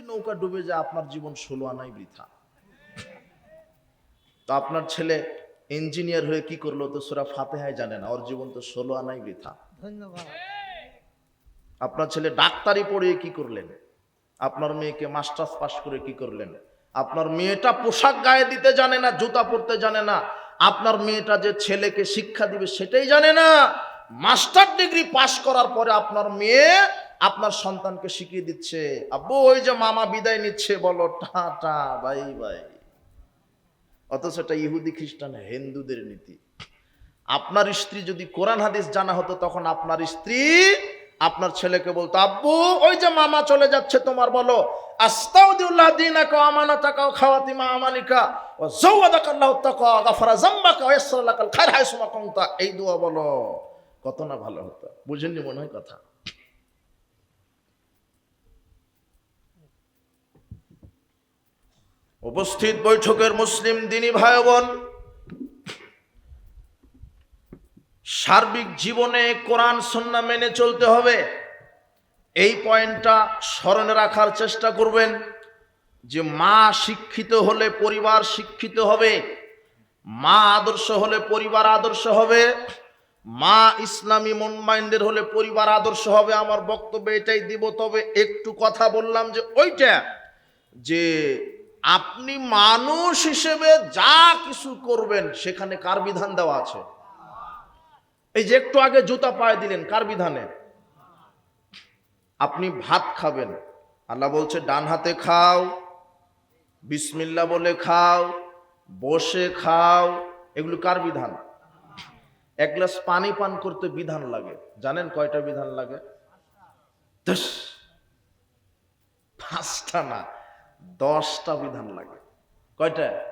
যদি নৌকা ডুবে যায় আপনার জীবন ষোলো আনাই বৃথা। তো আপনার ছেলে ইঞ্জিনিয়ার হয়ে কি করল তো সুরা ফাতেহায় জানে না ওর জীবন তো ষোলো আনাই বৃথা। ধন্যবাদ। আপনার ছেলে ডাক্তারি পড়িয়ে কি করলেন? আপনার মেয়েকে মাস্টার্স পাস করে কি করলেন? আপনার মেয়েটা পোশাক গায়ে দিতে জানে না জুতা পরতে জানে না আপনার মেয়েটা যে ছেলেকে শিক্ষা দিবে সেটাই জানে না। মাস্টার ডিগ্রি পাশ করার পরে আপনার মেয়ে আপনার সন্তানকে শিখিয়ে দিচ্ছে, আব্বু, ওই যে মামা বিদায় নিচ্ছে, বলো, টাটা, বাই বাই। অথচ এটা ইহুদি খ্রিস্টান, হিন্দুদের নীতি। আপনার স্ত্রী যদি কোরআন হাদিস জানা হতো, তখন আপনার স্ত্রী আপনার ছেলেকে বলতো, আব্বু, ওই যে মামা চলে যাচ্ছে তোমার, বলো এই দোয়া বলো, কত না ভালো হতো। বুঝেননি মনে হয় কথা? উপস্থিত বৈঠকের মুসলিম দিনী ভাই বোন সার্বিক জীবনে কোরআন সন্না মেনে চলতে হবে। এই পয়েন্টটা স্মরণে রাখার চেষ্টা করবেন যে মা শিক্ষিত হলে পরিবার শিক্ষিত হবে, মা আদর্শ হলে পরিবার আদর্শ হবে, মা ইসলামী মন মাইন্ডের হলে পরিবার আদর্শ হবে। আমার বক্তব্য এটাই দিব, তবে একটু কথা বললাম যে ওইটা যে আপনি মানুষ হিসেবে যা কিছু করবেন, সেখানে কার বিধান দেওয়া আছে? এই যে একটু আগে জুতা পায়ে দিলেন, কার বিধানে? আপনি ভাত খাবেন। আল্লাহ বলছে, ডান হাতে খাও বিসমিল্লা বলে খাও, বসে খাও, এগুলো কার বিধান? এক গ্লাস পানি পান করতে বিধান লাগে। জানেন কয়টা বিধান লাগে? পাঁচটা না। দশটা বিধান লাগে। কয়টা?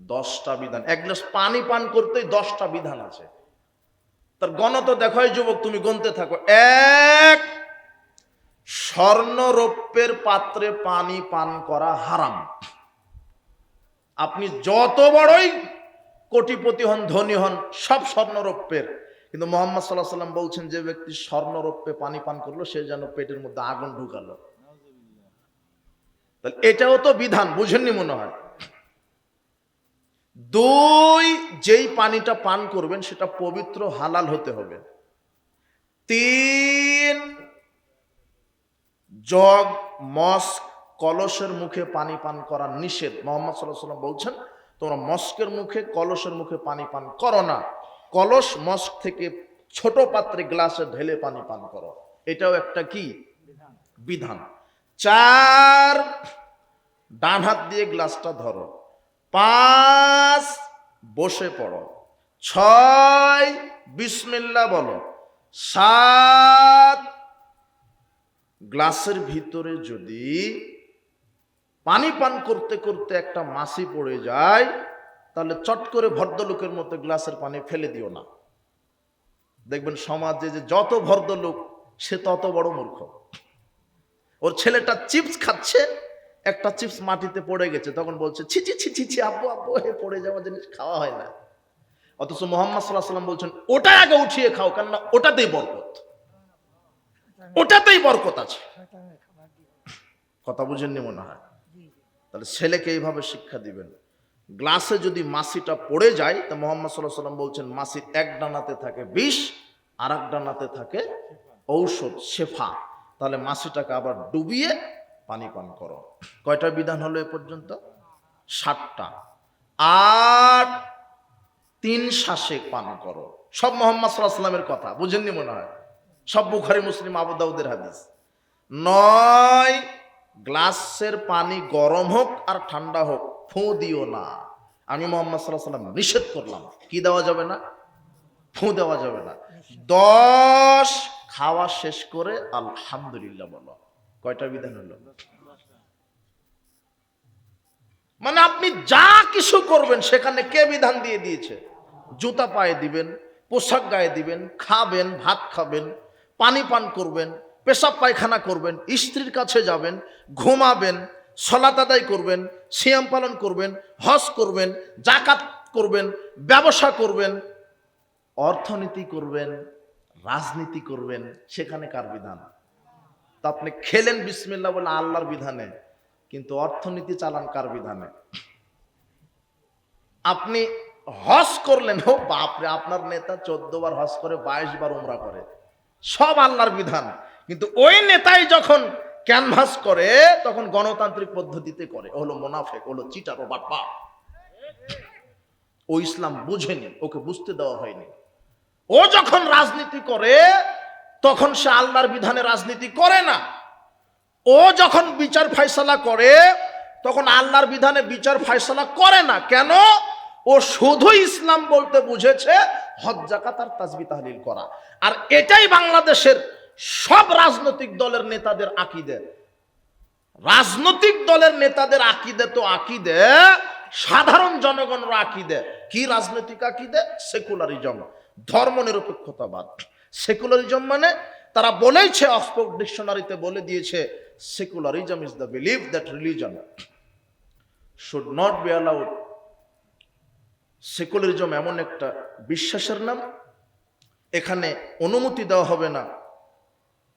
দশটা বিধান। এক গ্লাস পানি পান করতেই দশটা বিধান আছে। তার গণত দেখাই যুবক, তুমি গনতে থাকো। এক স্বর্ণ রৌপ্যের পাত্রে পানি পান করা হারাম। আপনি যত বড়ই কোটিপতি হন, ধনী হন, সব স্বর্ণরৌপ্যের। কিন্তু মোহাম্মদ সাল্লাহ সাল্লাম বলছেন, যে ব্যক্তি স্বর্ণরৌপ্যে পানি পান করল, সে যেন পেটের মধ্যে আগুন ঢুকালো। তাহলে এটাও তো বিধান, বুঝেননি মনে হয়। দুই, যেই পানিটা পান করবেন, সেটা পবিত্র, হালাল হতে হবে। তিন, জগ, মস্ক, কলসের মুখে পানি পান করা নিষেধ। মোহাম্মদ সাল্লাহ সাল্লাম বলছেন, তোমরা মস্কের মুখে, কলসের মুখে পানি পান করো না। কলস মস্ক থেকে ছোট পাত্রে গ্লাসে ঢেলে পানি পান করো। এটাও একটা কি? বিধান। চার, ডান হাত দিয়ে গ্লাসটা ধরো। পাঁচ, বসে পড়ো। ছয় বিসমিল্লা বলো। সাত, গ্লাসের ভিতরে যদি পানি পান করতে করতে একটা মাছি পড়ে যায়, তাহলে চট করে ভদ্রলোকের মতো গ্লাসের পানি ফেলে দিও না। দেখবেন সমাজে যে যত ভদ্রলোক, সে তত বড় মূর্খ। ওর ছেলেটা চিপস খাচ্ছে, একটা চিপস মাটিতে পড়ে গেছে, তখন বলছে, ছি ছি ছি ছি ছি, আব্বু আব্বু, হে, পড়ে যাওয়া জিনিস খাওয়া হয় না। অথচ মোহাম্মদ সাল্লাহ সাল্লাম বলছেন, ওটা আগে উঠিয়ে খাও, কেননা ওটাতেই বরকত। ওটাতেই বরকত আছে। কথা বুঝেননি মনে হয়? তাহলে ছেলেকে এইভাবে শিক্ষা দিবেন। গ্লাসে যদি মাসিটা পড়ে যায়, তা মোহাম্মদ সাল্লাহ সাল্লাম বলছেন মাছির এক ডানাতে থাকে বিষ আর এক ডানাতে থাকে ঔষধ, শেফা। তাহলে মাছিটাকে আবার ডুবিয়ে পানি পান করো। কয়টা বিধান হলো এ পর্যন্ত? ষাটটা আর তিন শ্বাসে পান করো। সব মোহাম্মদ সাল্লাহ সাল্লামের কথা, বুঝেননি মনে হয়? সব বুখারি, মুসলিম, আবু দাউদের হাদিস। নয়, গ্লাসের পানি গরম হোক আর ঠান্ডা হোক, ফু দিও না। আমি মোহাম্মদ সাল্লাহ সাল্লাম নিষেধ করলাম। কি দেওয়া যাবে না? ফু দেওয়া যাবে না। দশ খাওয়া শেষ করে আলহামদুলিল্লাহ বলো। কয়টা বিধান হলো? মানে আপনি যা কিছু করবেন, সেখানে কে বিধান দিয়ে দিয়েছে? জুতা পায়ে দিবেন, পোশাক গায়ে দিবেন, খাবেন, ভাত খাবেন, পানি পান করবেন, পেশাব পায়খানা করবেন, স্ত্রীর কাছে যাবেন, ঘুমাবেন সলাত আদায় করবেন, সিয়াম পালন করবেন, হজ করবেন, জাকাত করবেন, ব্যবসা করবেন, অর্থনীতি করবেন রাজনীতি করবেন, সেখানে কার বিধান? তো আপনি খেলেন বিসমিল্লা বলে আল্লাহর বিধানে, কিন্তু অর্থনীতি চালান কার বিধানে? আপনি হজ করলেন, ও বাপরে, আপনার নেতা চোদ্দ বার হজ করে, বাইশ বার উমরা করে। সব আল্লাহর বিধান। কিন্তু ওই নেতাই যখন ক্যানভাস করে, তখন গণতান্ত্রিক পদ্ধতিতে করে। হলো মোনাফেক হলো চিটার, ও বাপ্পা ও ইসলাম বুঝেনি, ওকে বুঝতে দেওয়া হয়নি। ও যখন রাজনীতি করে, তখন সে আল্লাহর বিধানে রাজনীতি করে না। ও যখন বিচার ফাইসলা করে, তখন আল্লাহর বিধানে বিচার ফাইসলা করে না। কেন? ও শুধু ইসলাম বলতে বুঝেছে, হজ জাকাত আর তাজবি তাহলিল করা। আর এটাই বাংলাদেশের সব রাজনৈতিক দলের নেতাদের আকিদে। রাজনৈতিক দলের নেতাদের আকিদে তো আকিদে, সাধারণ জনগণের আকিদে। কি রাজনৈতিক আকিদে? সেকুলারিজম। ধর্মনিরপেক্ষতাবাদ। সেকুলারিজম মানে তারা বলেইছে অক্সফোর্ড ডিকশনারিতে বলে দিয়েছে secularism is the believe that religion should not be allowed secularism এমন একটা বিশ্বাসের নাম, এখানে অনুমতি দেওয়া হবে না।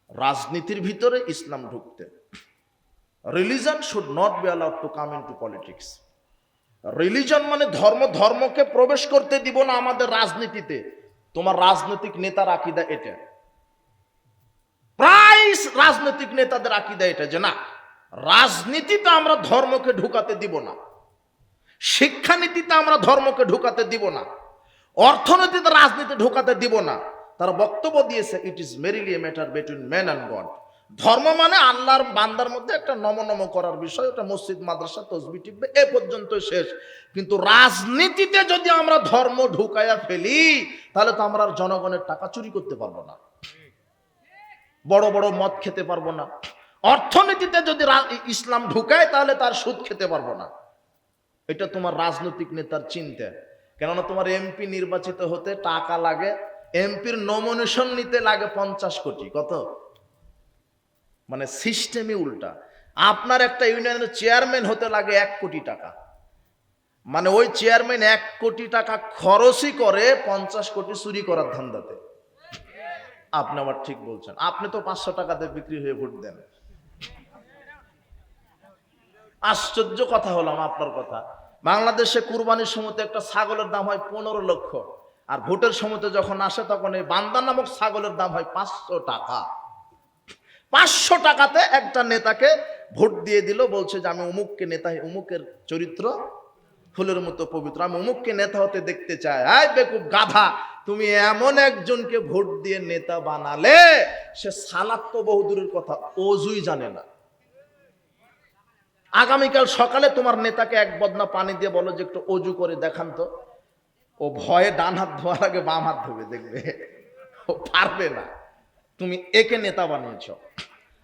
রাজনীতির ভিতরে ইসলাম ঢুকতে। Religion should not be allowed to come in to politics religion মানে ধর্ম, ধর্মকে প্রবেশ করতে দিব না আমাদের রাজনীতিতে। তোমার রাজনৈতিক নেতার আকিদা এটা। প্রায় রাজনৈতিক নেতাদের আকিদা এটা যে না রাজনীতিতে আমরা ধর্মকে ঢুকাতে দিব না শিক্ষানীতিতে আমরা ধর্মকে ঢুকাতে দিব না, অর্থনীতিতে রাজনীতি ঢুকাতে দিব না। তারা বক্তব্য দিয়েছে it is merely matter between man and God ধর্ম মানে আল্লাহর বান্দার মধ্যে একটা নমনম করার বিষয় ওটা মসজিদ, মাদ্রাসা, তসবি, টিপবে, এ পর্যন্ত শেষ। কিন্তু রাজনীতিতে যদি আমরা ধর্ম ঢুকাইয়া ফেলি, তাহলে তো আমরা জনগণের টাকা চুরি করতে পারব না। বড় বড় মদ খেতে পারব না। অর্থনীতিতে যদি ইসলাম ঢুকায়, তাহলে তার সুদ খেতে পারব না। এটা তোমার রাজনৈতিক নেতার চিন্তা। কেননা তোমার এমপি নির্বাচিত হতে টাকা লাগে এমপির নমিনেশন নিতে লাগে পঞ্চাশ কোটি। কত? মানে সিস্টেমই উল্টা। আপনার একটা ইউনিয়নের চেয়ারম্যান হতে লাগে এক কোটি টাকা। মানে ওই চেয়ারম্যান এক কোটি টাকা খরচই করে পঞ্চাশ কোটি চুরি করার ধান্দাতে। আপনি আবার ঠিক বলছেন। আপনি তো পাঁচশো টাকাতে বিক্রি হয়ে ভোট দেন। আশ্চর্য কথা হলাম আপনার কথা। বাংলাদেশে কুরবানির সময়তে একটা ছাগলের দাম হয় পনেরো লক্ষ। আর ভোটের সময়তে যখন আসে তখন এই বান্দা নামক ছাগলের দাম হয় পাঁচশো টাকা। পাঁচশো টাকাতে একটা নেতাকে ভোট দিয়ে দিল, বলছে যে আমি অমুককে নেতা, অমুকের চরিত্র ফুলের মতো পবিত্র, আমি অমুককে নেতা হতে দেখতে চাই। আয় বেকুব গাধা, তুমি এমন একজনকে ভোট দিয়ে নেতা বানালে, সে সালাত তো বহুদূরের কথা, অজুই জানে না। আগামীকাল সকালে তোমার নেতাকে এক বদনা পানি দিয়ে বলো যে একটু অজু করে দেখান তো। ও ভয়ে ডান হাত ধোয়ার আগে বাম হাত ধোবে, দেখবে। ও পারবে না। তুমি একে নেতা বানিয়েছ।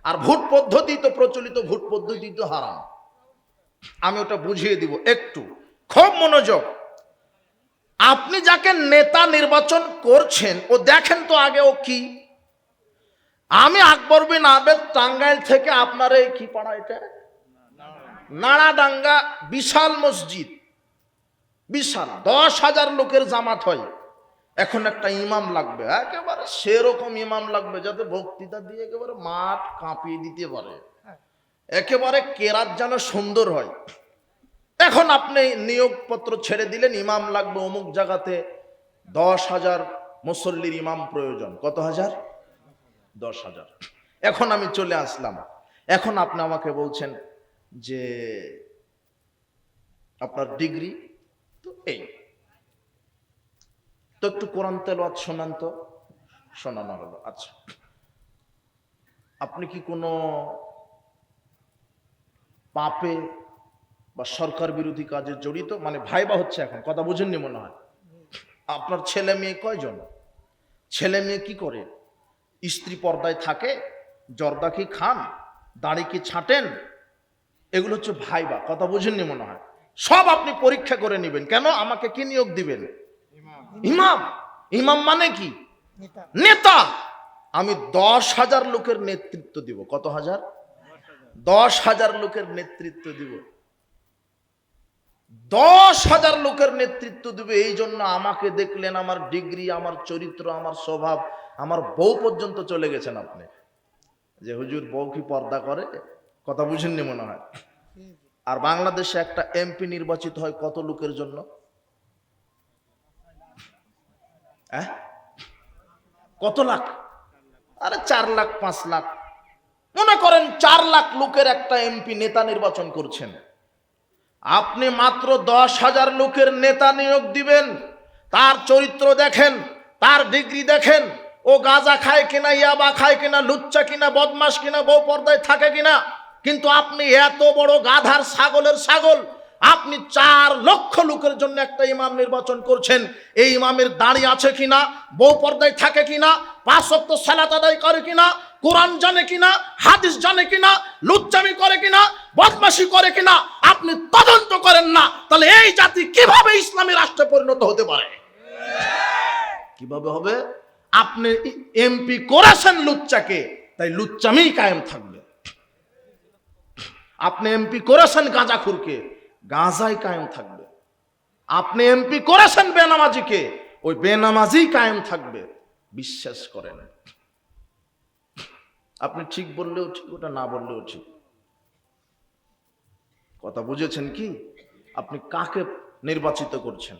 আর ভোট পদ্ধতি তো প্রচলিত, ভোট পদ্ধতি তো হারাম। আমি ওটা বুঝিয়ে দিব একটু। খুব মনোযোগ। আপনি যাকে নেতা নির্বাচন করছেন, ও দেখেন তো আগে ও কি। আমি আকবর বিন আবেদ টাঙ্গাইল থেকে, আপনার এই কি পাড়া এটা? নাড়াডাঙ্গা বিশাল মসজিদ। বিশাল, দশ হাজার লোকের জামাত হয়। এখন একটা ইমাম লাগবে, একেবারে সেরকম ইমাম লাগবে যাতে বক্তৃতা দিয়ে একেবারে মাঠ কাঁপিয়ে দিতে পারে। একেবারে কেরাত যেন সুন্দর হয়। এখন আপনি নিয়োগপত্র ছেড়ে দিলেন, ইমাম লাগবে অমুক জায়গাতে দশ হাজার মুসল্লির ইমাম প্রয়োজন। কত হাজার? দশ হাজার। এখন আমি চলে আসলাম। এখন আপনি আমাকে বলছেন যে আপনার ডিগ্রি তো এই। তো একটু কোরআন তেলাওয়াত শোনান তো। শোনানো হলো আচ্ছা। আপনি কি কোনো পাপে বা সরকার বিরোধী কাজে জড়িত? মানে ভাইবা হচ্ছে এখন, কথা বুঝেননি মনে হয়? আপনার ছেলে মেয়ে কয়জন? ছেলে মেয়ে কি করে? স্ত্রী পর্দায় থাকে, জর্দা কি খান, দাড়ি কি ছাটেন? এগুলো হচ্ছে ভাইবা, কথা বুঝেননি মনে হয়? সব আপনি পরীক্ষা করে নেবেন। কেন? আমাকে কি নিয়োগ দিবেন? ইমাম। ইমাম মানে কি? নেতা। আমি দশ হাজার লোকের নেতৃত্ব দিব। কত হাজার? দশ হাজার লোকের নেতৃত্ব দিব। দশ হাজার লোকের নেতৃত্ব দিবে। এই জন্য আমাকে দেখলেন আমার ডিগ্রি আমার চরিত্র আমার স্বভাব আমার বউ পর্যন্ত চলে গেছেন আপনি। যে হুজুর বউ কি পর্দা করে? কথা বুঝেননি মনে হয়? আর বাংলাদেশে একটা এমপি নির্বাচিত হয় কত লোকের জন্য? হ্যাঁ? কত লাখ? আরে চার লাখ, পাঁচ লাখ। মনে করেন চার লাখ লোকের একটা এমপি নেতা নির্বাচন করছেন। আপনি মাত্র দশ হাজার লোকের নেতা নিয়োগ দিবেন, তার চরিত্র দেখেন, তার ডিগ্রি দেখেন, ও গাঁজা খায় কিনা, ইয়াবা খায় কিনা, লুচ্চা কিনা বদমাস কিনা, বউ পর্দায় থাকে কিনা, কিন্তু আপনি এত বড় গাধার ছাগলের ছাগল আপনি চার লক্ষ লোকের জন্য একটা ইমাম নির্বাচন করছেন। এই ইমামের দাড়ি আছে কিনা, বউ পর্দায় থাকে কিনা পাঁচ সপ্তাহ সালাত আদায় করে কিনা, কোরআন জানে কিনা, হাদিস জানে কিনা, লুচ্চামি করে কিনা, বদমাশি করে কিনা, আপনি তদন্ত করেন না। তাহলে এই জাতি কীভাবে ইসলামী রাষ্ট্রে পরিণত হতে পারে? কীভাবে হবে? আপনি এমপি করেছেন লুচ্চাকে, তাই লুচ্চামি কায়েম থাকবে। আপনি এমপি করেছেন গাঁজাখুরকে গাঁজাই কায়েম থাকবে। আপনি এমপি করেছেন বেনামাজিকে, ওই বেনামাজি কায়েম থাকবে। বিশ্বাস করেন। আপনি ঠিক বললেও ঠিক, ওটা না বললেও ঠিক। কথা বুঝেছেন কি? আপনি কাকে নির্বাচিত করছেন?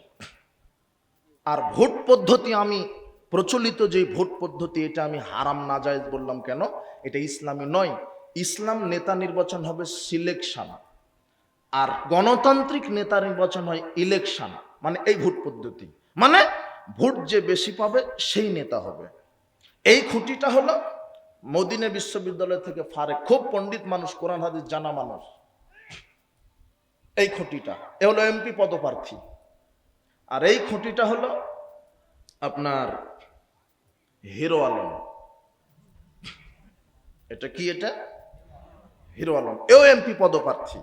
আর ভোট পদ্ধতি আমি, প্রচলিত যে ভোট পদ্ধতি, এটা আমি হারাম না বললাম কেন? এটা ইসলামী নয়। ইসলাম নেতা নির্বাচন হবে সিলেকশন। আর গণতান্ত্রিক নেতা নির্বাচন হয় ইলেকশন মানে এই ভোট পদ্ধতি। মানে ভোট যে বেশি পাবে সেই নেতা হবে। এই খুঁটিটা হলো মদিনা বিশ্ববিদ্যালয় থেকে ফারে খুব পণ্ডিত মানুষ, কোরআন, হাদিস জানা মানুষ। এই খুঁটিটা, এ হলো এমপি পদপ্রার্থী। আর এই খুঁটিটা হলো আপনার হিরো আলম। এটা কি এটা? হিরো আলম, এও এমপি পদপ্রার্থী।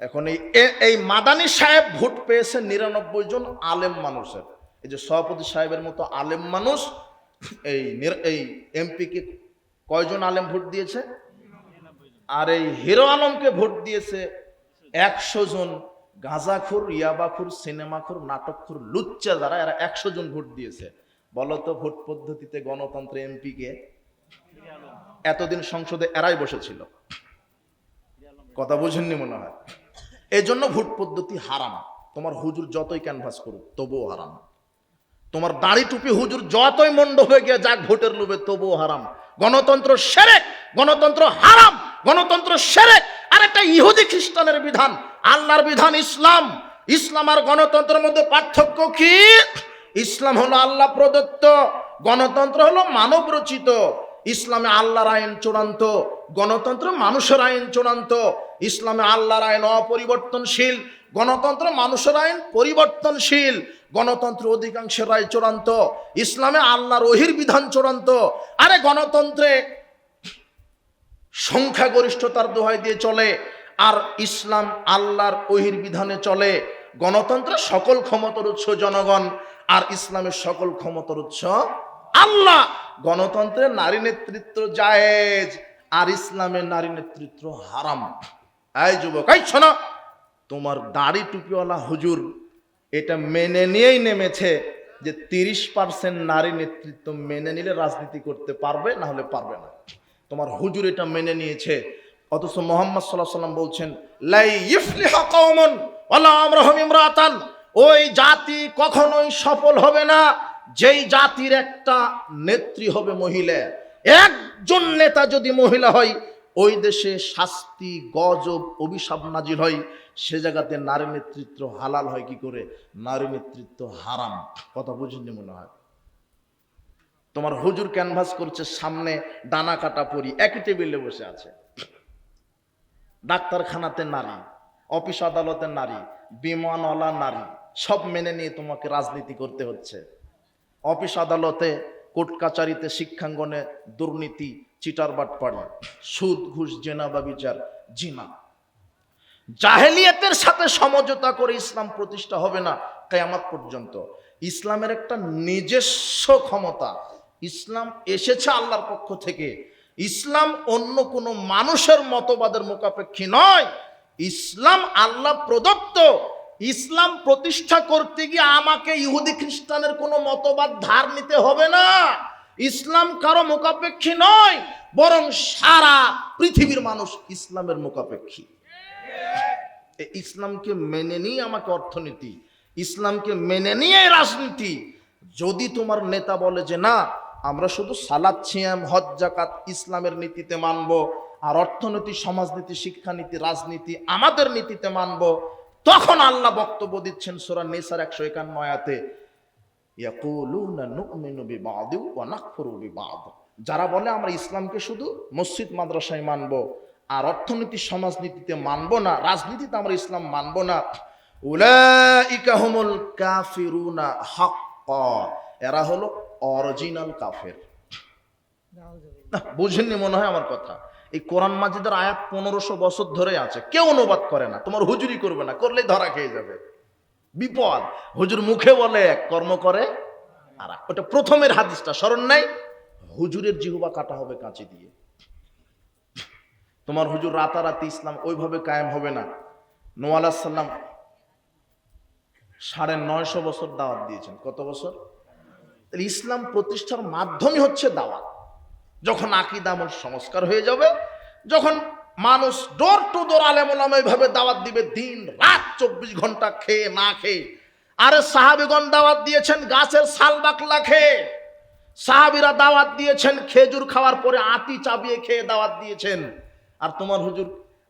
এখন এই এই মাদানী সাহেব ভোট পেয়েছে নিরানব্বই জন আলেম মানুষের। এই যে সভাপতি সাহেবের মতো আলেম মানুষ, এই এই এমপিকে কয়জন আলেম ভোট দিয়েছে? আর এই হিরো আলমকে ভোট দিয়েছে একশো জন গাঁজাখুর, ইয়াবাখুর, সিনেমাখুর, নাটকখুর, লুচ্চা যারা, এরা একশো জন ভোট দিয়েছে। বলতো ভোট পদ্ধতিতে গণতন্ত্র এমপিকে এতদিন সংসদে এরাই বসেছিল। কথা বুঝেননি মনে হয়? এই জন্য ভোট পদ্ধতি হারাম। তোমার হুজুর যতই ক্যানভাস করুক, তবুও হারাম। তোমার দাড়ি টুপি হুজুর যতই হয়ে গিয়ে যাক ভোটের লোভে, তবুও হারাম। গণতন্ত্র সেরে গণতন্ত্র হারাম, গণতন্ত্র সেরে আর একটা ইহুদি খ্রিস্টানের বিধান, আল্লাহর বিধান ইসলাম। ইসলাম আর গণতন্ত্রের মধ্যে পার্থক্য কি? ইসলাম হলো আল্লাহ প্রদত্ত, গণতন্ত্র হলো মানব রচিত। ইসলামে আল্লাহর আইন চূড়ান্ত, গণতন্ত্র মানুষের আইন চূড়ান্ত, ইসলামে আল্লাহর আইন অপরিবর্তনশীল, গণতন্ত্র মানুষের আইন পরিবর্তনশীল গণতন্ত্র অধিকাংশের রায় চূড়ান্ত, ইসলামে আল্লাহর ওহির বিধান চূড়ান্ত। আরে গণতন্ত্রে সংখ্যাগরিষ্ঠতার দোহাই দিয়ে চলে, আর ইসলাম আল্লাহর ওহির বিধানে চলে। গণতন্ত্রে সকল ক্ষমতার উৎস জনগণ, আর ইসলামের সকল ক্ষমতার উৎস আল্লাহ। গণতন্ত্রে নারী নেতৃত্ব জায়েজ, আর ইসলামের নারী নেতৃত্ব হারাম। এই যুবক, এই শোনো, তোমার দাড়ি টুপিওয়ালা হুজুর এটা মেনে নিয়েই নেমেছে যে তিরিশ পার্সেন্ট নারী নেতৃত্ব মেনে নিলে রাজনীতি করতে পারবে, না হলে পারবে না। তোমার হুজুর এটা মেনে নিয়েছে। অথচ মোহাম্মদ সাল্লাহ সাল্লাম বলছেন, লাই ইফলিহা কওমুন ওয়ালা আমরাহুম ইমরাতান। ওই জাতি কখনোই সফল হবে না। যেই জাতির একটা নেত্রী হবে মহিলা, একজন নেতা যদি মহিলা হয়, ওই দেশে শাস্তি, গজব, অভিশাপ নাজির হয়, সে জায়গাতে নারী নেতৃত্ব হালাল হয় কি করে? নারী নেতৃত্ব হারাম। কথা বুঝিনি মনে হয়? তোমার হুজুর ক্যানভাস করছে, সামনে ডানা কাটা পরি, একই টেবিলে বসে আছে। ডাক্তারখানাতে নারী, অফিস আদালতে নারী, বিমানওয়ালা নারী, সব মেনে নিয়ে তোমাকে রাজনীতি করতে হচ্ছে। অফিস আদালতে, কোর্ট কাচারিতে শিক্ষাঙ্গনে দুর্নীতি চিটারবাট পাড়ি সুদ, ঘুষ, জেনা বা বিচার জিনা জাহেলিয়াতের সাথে সমঝোতা করে ইসলাম প্রতিষ্ঠা হবে না কেয়ামত পর্যন্ত। ইসলামের একটা নিজস্ব ক্ষমতা। ইসলাম এসেছে আল্লাহর পক্ষ থেকে। ইসলাম অন্য কোনো মানুষের মতবাদের মোকাপেক্ষী নয়। ইসলাম আল্লাহ প্রদত্ত ইসলাম প্রতিষ্ঠা করতে গিয়ে আমাকে ইহুদি খ্রিস্টানের কোনো মতবাদ ধার নিতে হবে না। ইসলাম কারও মোকাপেক্ষী নয়, বরং সারা পৃথিবীর মানুষ ইসলামের মোকাপেক্ষী ইসলামকে মেনে নিয়ে আমাকে অর্থনীতি, ইসলামকে মেনে নিয়ে রাজনীতি। যদি তোমার নেতা বলে যে না, আমরা শুধু সালাদ ছিয়াম হজ জাকাত ইসলামের নীতিতে মানব, আর অর্থনীতি, সমাজনীতি, শিক্ষানীতি, রাজনীতি আমাদের নীতিতে মানব তখন আল্লাহ বক্তব্য দিচ্ছেন সোরা নেসার একশো একান্ন আয়াতে যারা বলে, আমরা ইসলামকে শুধু মসজিদ, মাদ্রাসায় মানব, আর অর্থনীতি, সমাজনীতিতে মানব না, রাজনীতিতে আমরা ইসলাম মানব না। উলাইকা হুমুল কাফিরুনা হাক্কা। এরা হলো অরিজিনাল কাফের। বুঝেননি মনে হয় আমার কথা। এই কোরআন মাজিদের আয়াত পনেরোশো বছর ধরে আছে। কেউ অনুবাদ করে না, তোমার হুজুরি করবে না, করলেই ধরা খেয়ে যাবে। বিপদ। হুজুর মুখে বলে, এক কর্ম করে, আর ওটা প্রথমের হাদিসটা, স্মরণ নাই? হুজুরের জিহুবা কাটা হবে কাঁচি দিয়ে। তোমার হুজুর রাতারাতি ইসলাম ওইভাবে কায়েম হবে না। নোয়াল্লাহ সাল্লাম সাড়ে নয়শো বছর দাওয়াত দিয়েছেন। কত বছর? ইসলাম প্রতিষ্ঠার মাধ্যমই হচ্ছে দাওয়াত। যখন আকিদ আমল সংস্কার হয়ে যাবে, যখন মানুষ ডোর টু ডোর আলেমুলাম এইভাবে দাওয়াত দিবে, দিন রাত চব্বিশ ঘণ্টা খেয়ে না খেয়ে। আরে সাহাবিগণ দাওয়াত দিয়েছেন গাছের শাল বাকলা খেয়ে। সাহাবিরা দাওয়াত দিয়েছেন খেজুর খাওয়ার পরে আটি চাবিয়ে খেয়ে দাওয়াত দিয়েছেন। আর তোমার হুজুর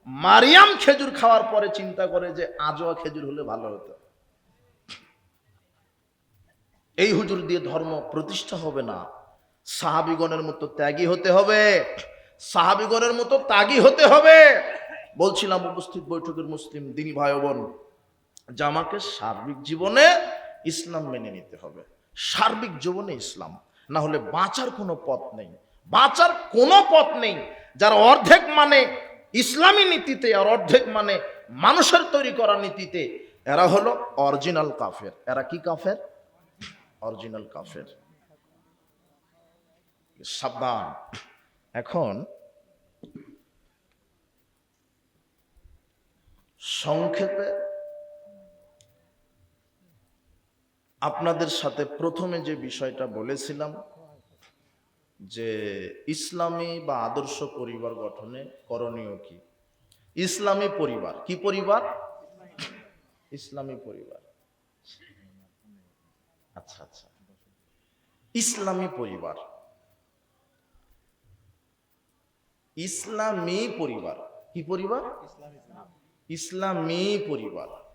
মারিয়াম খেজুর খাওয়ার পরে চিন্তা করে যে আজোয়া খেজুর হলে ভালো হতো। এই হুজুর দিয়ে ধর্ম প্রতিষ্ঠা হবে না। সাহাবিগণের মতো ত্যাগী হতে হবে, সাহাবিগণের মতো ত্যাগী হতে হবে। বলছিলাম উপস্থিত বৈঠকের মুসলিম দিনী ভাই বোন আমাকে সার্বিক জীবনে ইসলাম মেনে নিতে হবে, সার্বিক জীবনে ইসলাম, না হলে বাঁচার কোনো পথ নেই, বাঁচার কোনো পথ নেই, যার অর্ধেক মানে ইসলামী নীতিতে, আর অর্ধেক মানে মানুষের তৈরি করা নীতিতে। এরা হলো অরিজিনাল কাফের। এরা কি কাফের? অরিজিনাল কাফের। সাবধান। এখন সংক্ষেপে আপনাদের সাথে প্রথমে যে বিষয়টা বলেছিলাম, যে ইসলামী বা আদর্শ পরিবার গঠনে করণীয় কি? ইসলামী পরিবার। কি পরিবার? ইসলামী পরিবার। আচ্ছা আচ্ছা। ইসলামী পরিবার। ইসলামী পরিবার। কি পরিবার? ইসলামী পরিবার।